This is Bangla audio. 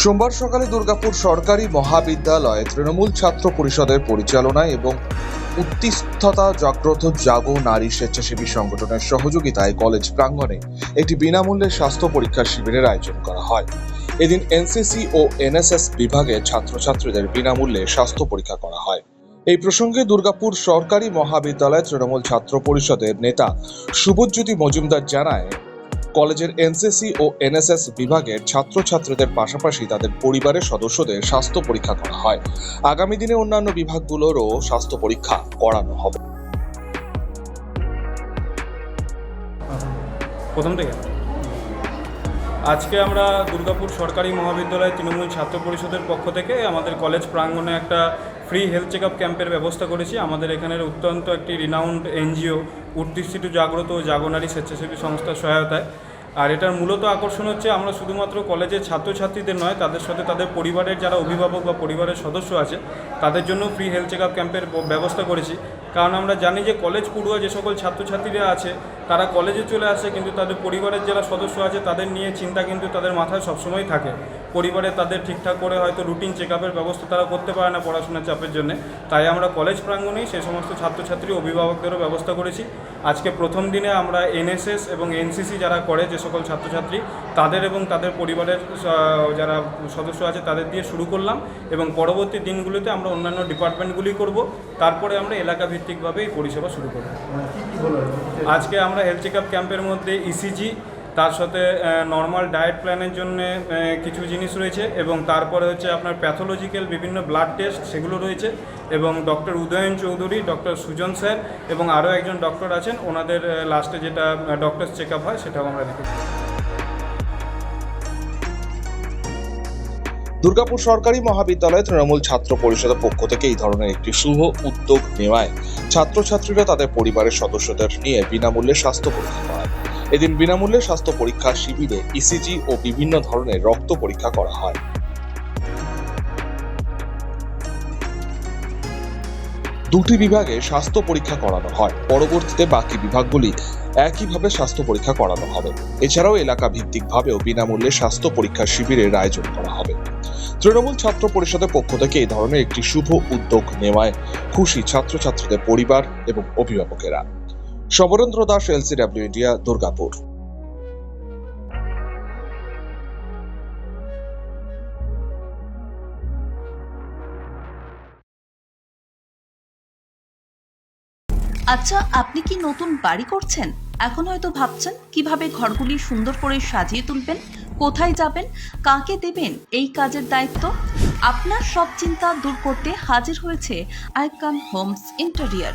সোমবার সকালে দুর্গাপুর সরকারি মহাবিদ্যালয়ে তৃণমূল ছাত্র পরিষদের পরিচালনায় এবং উত্তিষ্ঠতা জাগ্রত জাগো নারী স্বেচ্ছাসেবী সংগঠনের সহযোগিতায় কলেজ প্রাঙ্গণে একটি বিনামূল্যে স্বাস্থ্য পরীক্ষা শিবিরের আয়োজন করা হয়। এদিন এনসিসি ও এনএসএস বিভাগের ছাত্রছাত্রীদের বিনামূল্যে স্বাস্থ্য পরীক্ষা করা হয়। এই প্রসঙ্গে দুর্গাপুর সরকারি মহাবিদ্যালয় তৃণমূল ছাত্র পরিষদের নেতা শুভজ্যোতি মজুমদার জানায় কলেজের এনসিসি ও এনএসএস বিভাগের ছাত্রছাত্রীদের পাশাপাশি তাদের পরিবারের সদস্যদের স্বাস্থ্য পরীক্ষা করা হয়। আগামী দিনে অন্যান্য বিভাগগুলোরও স্বাস্থ্য পরীক্ষা করানো হবে। প্রথম থেকে? আজকে আমরা দুর্গাপুর সরকারি মহাবিদ্যালয় তৃণমূল ছাত্র পরিষদের পক্ষ থেকে আমাদের কলেজ প্রাঙ্গণে একটা ফ্রি হেলথ চেক আপ ক্যাম্পের ব্যবস্থা করেছি। আমাদের এখানের অত্যন্ত একটি রিনাউন্ড এনজিও উত্তিষ্ঠিত জাগ্রত ও জাগনারী স্বেচ্ছাসেবী সংস্থার সহায়তায়। আর এটার মূলত আকর্ষণ হচ্ছে আমরা শুধুমাত্র কলেজের ছাত্রছাত্রীদের নয়, তাদের সাথে তাদের পরিবারের যারা অভিভাবক বা পরিবারের সদস্য আছে, তাদের জন্য ফ্রি হেলথ চেক আপ ক্যাম্পের ব্যবস্থা করেছি। কারণ আমরা জানি যে কলেজ পড়ুয়া যে সকল ছাত্রছাত্রীরা আছে, তারা কলেজে চলে আসে কিন্তু তাদের পরিবারের যারা সদস্য আছে, তাদের নিয়ে চিন্তা কিন্তু তাদের মাথায় সবসময় থাকে। পরিবারে তাদের ঠিকঠাক করে হয়তো রুটিন চেক আপের ব্যবস্থা তারা করতে পারে না পড়াশোনার চাপের জন্য। তাই আমরা কলেজ প্রাঙ্গণেই সেই সমস্ত ছাত্রছাত্রী, অভিভাবকদেরও ব্যবস্থা করেছি। আজকে প্রথম দিনে আমরা এনএসএস এবং এনসিসি যারা করে যে সকল ছাত্রছাত্রী তাদের এবং তাদের পরিবারের যারা সদস্য আছে তাদের দিয়ে শুরু করলাম এবং পরবর্তী দিনগুলিতে আমরা অন্যান্য ডিপার্টমেন্টগুলি করব। তারপরে আমরা এলাকা ভিত্তিকভাবে এই পরিষেবা শুরু করব। আজকে আমরা হেলথ চেক আপ ক্যাম্পের মধ্যে ইসিজি তার সাথে নর্মাল ডায়েট প্ল্যানের জন্য কিছু জিনিস রয়েছে এবং তারপরে হচ্ছে আপনার প্যাথোলজিক্যাল বিভিন্ন ব্লাড টেস্ট সেগুলো রয়েছে এবং doctor Udayan Chowdhury doctor Sujan sir এবং আরও একজন ডক্টর আছেন। ওনাদের লাস্টে যেটা ডক্টর চেক আপ হয় সেটাও আমরা রেখেছি দুর্গাপুর সরকারি মহাবিদ্যালয় তৃণমূল ছাত্র পরিষদের পক্ষ থেকে এই ধরনের একটি শুভ উদ্যোগ নেওয়ায় ছাত্রছাত্রীরা তাদের পরিবারের সদস্যদের নিয়ে বিনামূল্যে স্বাস্থ্য পরীক্ষা করায়। এদিন বিনামূল্যে স্বাস্থ্য পরীক্ষা, শিবিরে ইসিজি ও বিভিন্ন ধরনের রক্ত পরীক্ষা করা হয়। দুটি বিভাগে স্বাস্থ্য পরীক্ষা করানো হয়। পরবর্তীতে বাকি বিভাগগুলি একইভাবে স্বাস্থ্য পরীক্ষা করানো হবে। এছাড়াও এলাকা ভিত্তিকভাবেও বিনামূল্যে স্বাস্থ্য পরীক্ষা শিবিরের আয়োজন করা হবে। তৃণমূল ছাত্র পরিষদের পক্ষ থেকে এই ধরনের একটি শুভ উদ্যোগ নেওয়ায় খুশি ছাত্রছাত্রীদের পরিবার এবং অভিভাবকেরা। Samarendra Das, LCW India, Durgapur. আচ্ছা আপনি কি নতুন বাড়ি করছেন? এখন হয়তো ভাবছেন, কীভাবে ঘরগুলি সুন্দর করে সাজিয়ে তুলবেন? কোথায় যাবেন? কাকে দেবেন? এই কাজের দায়িত্ব? আপনার সব চিন্তা দূর করতে হাজির হয়েছে icon homes interior.